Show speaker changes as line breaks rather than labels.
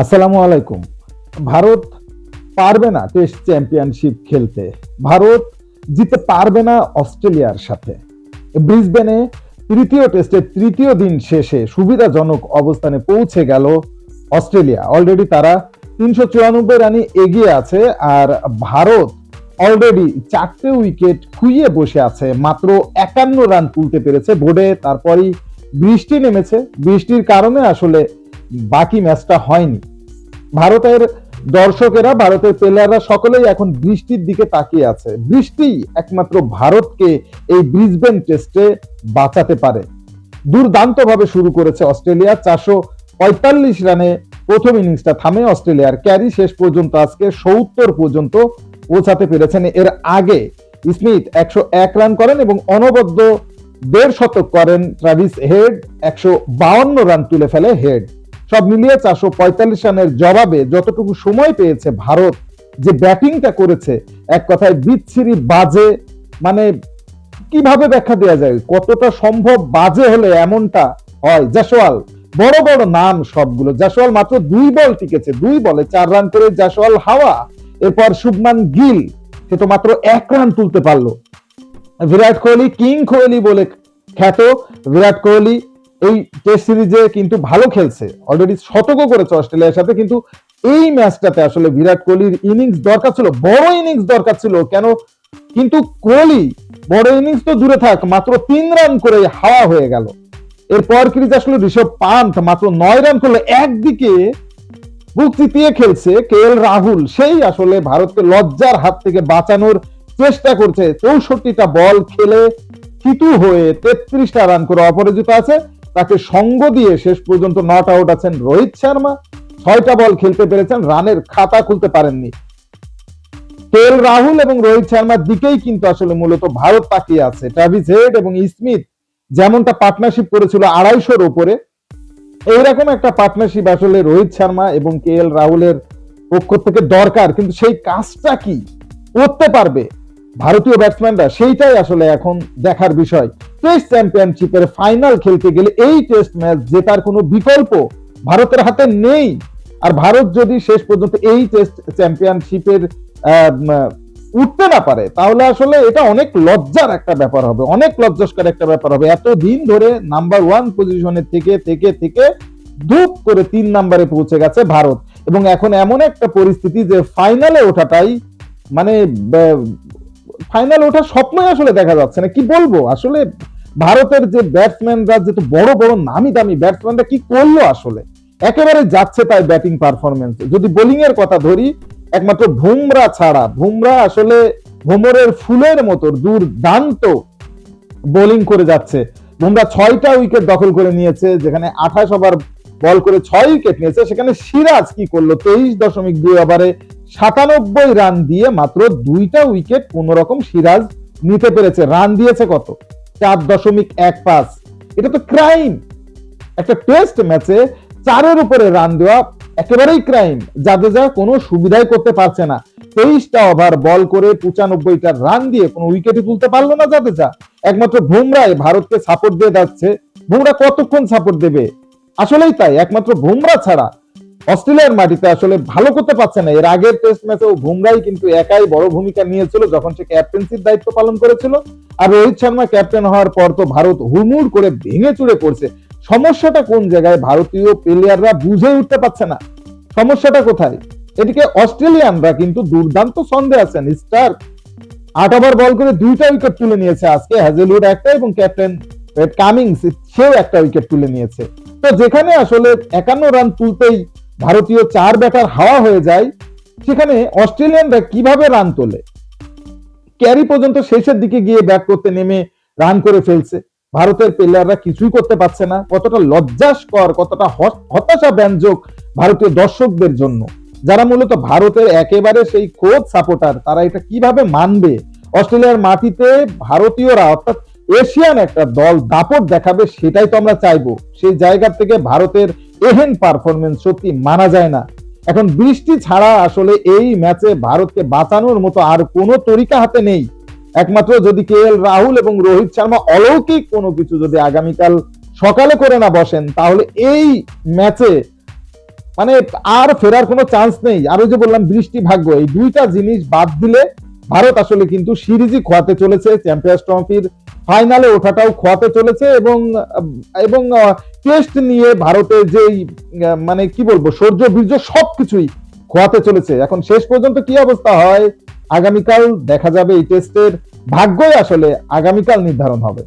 আসসালামু আলাইকুম। ভারত পারবে না টেস্ট চ্যাম্পিয়নশিপ খেলতে। ভারত জিতে পারবে না অস্ট্রেলিয়ার সাথে। ব্রিসবেনে তৃতীয় টেস্টের তৃতীয় দিন শেষে সুবিধাজনক অবস্থানে পৌঁছে গেল অস্ট্রেলিয়া। অলরেডি তারা তিনশো চুরানব্বই রানে এগিয়ে আছে আর ভারত অলরেডি চারটে উইকেট খুইয়ে বসে আছে। মাত্র একান্ন রান তুলতে পেরেছে বোর্ডে, তারপরই বৃষ্টি নেমেছে। বৃষ্টির কারণে আসলে বাকি ম্যাচটা হয়নি। ভারতের দর্শকেরা, ভারতের প্লেয়াররা সকলেই এখন বৃষ্টির দিকে তাকিয়ে আছে। বৃষ্টি একমাত্র ভারতকে এই ব্রিসবেন টেস্টে বাঁচাতে পারে। দুর্দান্তভাবে শুরু করেছে অস্ট্রেলিয়া, চারশো পঁয়তাল্লিশ রানে প্রথম ইনিংসটা থামে অস্ট্রেলিয়ার ক্যারি। শেষ পর্যন্ত আজকে সত্তর পর্যন্ত পৌঁছাতে পেরেছেন। এর আগে স্মিথ একশো এক রান করেন এবং অনবদ্য দেড় শতক করেন ট্রাভিস হেড। একশো বাউন্ন রান তুলে ফেলে হেড। সব মিলিয়ে চারশো পঁয়তাল্লিশ রানের জবাবে যতটুকু সময় পেয়েছে ভারত যে ব্যাটিংটা করেছে, এক কথায় বিচ্ছিরি বাজে মানে কীভাবে ব্যাখ্যা দেওয়া যায়? কতটা সম্ভব বাজে হলে এমনটা হয়? জাসওয়াল, বড় বড় নাম সবগুলো। জাসওয়াল মাত্র দুই বল টিকেছে, দুই বলে চার রান করে জাসওয়াল হাওয়া। এরপর শুভমান গিল, সে তো মাত্র এক রান তুলতে পারল। বিরাট কোহলি, কিং কোহলি বলে খ্যাত। বিরাট কোহলি এই টেস্ট সিরিজে কিন্তু ভালো খেলছে। অলরেডি শতকও করেছে অস্ট্রেলিয়ার সাথে, কিন্তু এই ম্যাচটাতে আসলে বিরাট কোহলির ইনিংস দরকার ছিল, বড় ইনিংস দরকার ছিল, কেন? কিন্তু কোহলি, বড় ইনিংস তো দূরে থাক, মাত্র তিন রান করে হাওয়া হয়ে গেল। এরপর ক্রিজ আসলে ঋষভ পান্থ মাত্র নয় রান করল একদিকে বুক চিতিয়ে খেলছে কে এল রাহুল। সেই আসলে ভারতকে লজ্জার হাত থেকে বাঁচানোর চেষ্টা করছে। চৌষট্টিটা বল খেলে থিতু হয়ে তেত্রিশটা রান করে অপরাজিত আছে। তাকে সঙ্গ দিয়ে শেষ পর্যন্ত নট আউট আছেন রোহিত শর্মা। ছয়টা বল খেলতে পেরেছেন, রানের খাতা খুলতে পারেননি। কে রাহুল এবং রোহিত শর্মার দিকেই কিন্তু আসলে মূলত ভারত তাকিয়ে আছে। ট্রাভিস হেড এবং স্মিথ যেমনটা পার্টনারশিপ করেছিল আড়াইশোর ওপরে, এইরকম একটা পার্টনারশিপ আসলে রোহিত শর্মা এবং কে এল রাহুলের পক্ষ থেকে দরকার। কিন্তু সেই কাজটা কি? করতে পারবে ভারতীয় ব্যাটসম্যানরা সেইটাই আসলে এখন দেখার বিষয়। টেস্ট চ্যাম্পিয়নশিপের ফাইনাল খেলতে গেলে এই টেস্ট ম্যাচ জেতার কোনো বিকল্প ভারতের হাতে নেই। আর ভারত যদি শেষ পর্যন্ত এই টেস্ট চ্যাম্পিয়নশিপের উঠতে না পারে, তাহলে আসলে এটা অনেক লজ্জার একটা ব্যাপার হবে, অনেক লজ্জাস্কর একটা ব্যাপার হবে। এত দিন ধরে নাম্বার ওয়ান পজিশনে থেকে থেকে থেকে ধূপ করে তিন নাম্বারে পৌঁছে গেছে ভারত। এবং এখন এমন একটা পরিস্থিতি যে ফাইনালে ওঠাটাই মানে ফাইনাল ওঠার স্বপ্নই আসলে দেখা যাচ্ছে না। কি বলব? আসলে ভারতের যে ব্যাটসম্যানরা যেহেতু বড় বড় নামি দামি ব্যাটসম্যানরা কি করল আসলে? একেবারে যাচ্ছে তাই ব্যাটিং পারফরমেন্স যদি বোলিং এর কথা ধরি, একমাত্র ভুমরা ছাড়া, ভুমরা আসলে ভোমরের ফুলের মতো দুর্দান্ত বোলিং করে যাচ্ছে। বুমরা ছয়টা উইকেট দখল করে নিয়েছে, যেখানে আঠাশ ওভার বল করে ছয় উইকেট নিয়েছে, সেখানে সিরাজ কি করল? তেইশ দশমিক দুই ওভারে সাতানব্বই রান দিয়ে মাত্র দুইটা উইকেট কোন রকম সিরাজ নিতে পেরেছে। রান দিয়েছে কত? চার দশমিক এক পাঁচ। এটা তো ক্রাইম। একটা টেস্ট ম্যাচে চারের উপরে রান দেওয়া একেবারেই ক্রাইম। জাদেজা কোনো সুবিধাই করতে পারছে না, তেইশটা ওভার বল করে পঁচানব্বইটা রান দিয়ে কোনো উইকেটই তুলতে পারল না জাদেজা একমাত্র বুমরায় ভারতকে সাপোর্ট দিয়ে যাচ্ছে। বুমরা কতক্ষণ সাপোর্ট দেবে? আসলেই তাই, একমাত্র বুমরা ছাড়া অস্ট্রেলিয়ার মাটিতে আসলে ভালো করতে পারছে না। এর আগের টেস্ট ম্যাচেও বুমরাই কিন্তু একাই বড় ভূমিকা নিয়েছিল যখন সে ক্যাপ্টেন্সির দায়িত্ব পালন করেছিল। আর রোহিত শর্মা ক্যাপ্টেন হওয়ার পর তো ভারত হুড়মুড় করে ভেঙে চুড়ে পড়ছে। সমস্যাটা কোন জায়গায়? ভারতীয় প্লেয়াররা বুঝে উঠতে পারছে না। সমস্যাটা কোথায়? এদিকে অস্ট্রেলিয়ানরা কিন্তু দুর্দান্ত ছন্দে আছেন। স্টার আট ওভার বল করে দুইটা উইকেট তুলে নিয়েছে আজকে। হ্যাজেলউড একটা এবং ক্যাপ্টেন কামিংস সেও একটা উইকেট তুলে নিয়েছে। তো যেখানে আসলে একান্ন রান তুলতেই ভারতীয় চার ব্যাটার হাওয়া হয়ে যায়, সেখানে অস্ট্রেলিয়ানরা কীভাবে রান তোলে? ক্যারি পর্যন্ত শেষের দিকে গিয়ে ব্যাট করতে নেমে রান করে ফেলছে। ভারতের প্লেয়াররা কিছুই করতে পারছে না। কতটা লজ্জাস্কর, কতটা হতাশা ব্যঞ্জক ভারতীয় দর্শকদের জন্য। যারা মূলত ভারতের একেবারে সেই কোচ সাপোর্টার, তারা এটা কীভাবে মানবে? অস্ট্রেলিয়ার মাটিতে ভারতীয়রা, অর্থাৎ এশিয়ান একটা দল দাপট দেখাবে, সেটাই তো আমরা চাইব। সেই জায়গা থেকে ভারতের এহেন পারফরমেন্স সত্যি মানা যায় না। এখন বৃষ্টি ছাড়া আসলে এই ম্যাচে ভারতকে বাঁচানোর মতো আর কোনো তরিকা হাতে নেই। একমাত্র যদি কে এল রাহুল এবং রোহিত শর্মা অলৌকিক কোনো কিছু যদি আগামীকাল সকালে করে না বসেন, তাহলে এই ম্যাচে মানে আর ফেরার কোনো চান্স নেই। আর যে বললাম বৃষ্টি ভাগ্য, এই দুইটা জিনিস বাদ দিলে ভারত আসলে কিন্তু সিরিজই খোয়াতে চলেছে চ্যাম্পিয়ন্স ট্রফির ফাইনালে ওঠাটাও খোয়াতে চলেছে এবং এবং টেস্ট নিয়ে ভারতে যেই মানে কি বলব, সৌর্য, বীর্য সবকিছুই খোয়াতে চলেছে। এখন শেষ পর্যন্ত কি অবস্থা হয়? আগামীকাল দেখা যাবে এই টেস্টের। ভাগ্যই আসলে আগামীকাল নির্ধারণ হবে।